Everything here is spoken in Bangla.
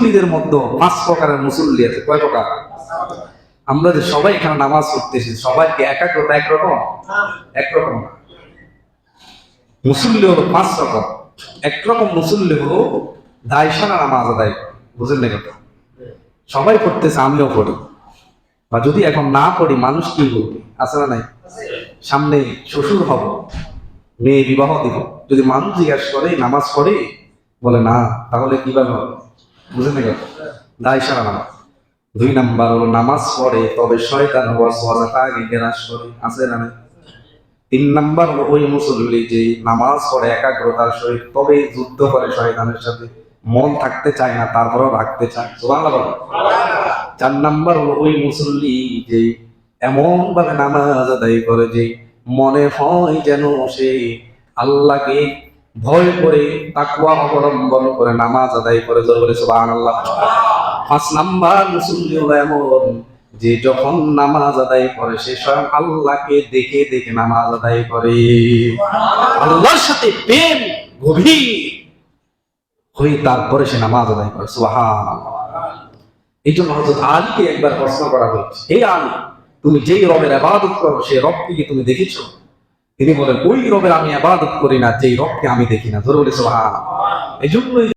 মুসল্লিদের মধ্যে পাঁচ প্রকারের মুসল্লি আছে। কয় প্রকার? আমরা যে সবাই এখানে নামাজ পড়তেছি সবাইকে একাগ্রতা একরকম একরকম। মুসল্লি হলো পাঁচ রকম। একরকম মুসল্লি হলো দায়সানা নামাজ আদায় বুঝলেন কথা? সবাই পড়তেছে, আমিও পড়ি। বা যদি এখন না পড়ি, মানুষ কি বলবে? আছে না নাই? সামনে শ্বশুর হব, মেয়ে বিবাহ দিব। যদি মানুষ জিজ্ঞাসা করে, নামাজ পড়ে, বলে না, তাহলে কীভাবে হবে? বুঝলেন না কথা? দায়সানা নামাজ। দুই নাম্বার হলো, নামাজ পড়ে, তবে শয়তান সজাটা আগে গ্রাস করে। আছে না তিন নাম্বার হলো, ওই মুসল্লি যে নামাজ পড়ে, একাগ্রতার সহিত তবে যুদ্ধ করে শয়তানের সাথে। মন থাকতে চায় না, তারপরেও রাখতে চায়। বলো। চার নাম্বার হলো, ওই মুসল্লি যে এমন ভাবে নামাজ আদায় করে যে মনে হয় যেন সে আল্লাহকে ভয় করে তাকুয়া অবলম্বন করে, নামাজ আদায় করে, জোর বলে সুবহানাল্লাহ। পাঁচ নাম্বার মুসল্লি হলো এমন যে যখন নামাজ আদায় করে, সে স্বয়ং আল্লাহকে দেখে দেখে নামাজ আদায় করে। আল্লাহর সাথে প্রেম গভীর হয়ে তারপরে সে নামাজ আদায় করে সুবহান এই জন্য হজরত আলীকে একবার প্রশ্ন করা হয়েছে, হে আলী, তুমি যেই রবের আবাদত করো, সেই রবকে তুমি দেখেছ? তিনি বলেন, ওই রবের আমি আবাদত করি না, যেই রবকে আমি দেখি না। ধরে বলেছে এই জন্যই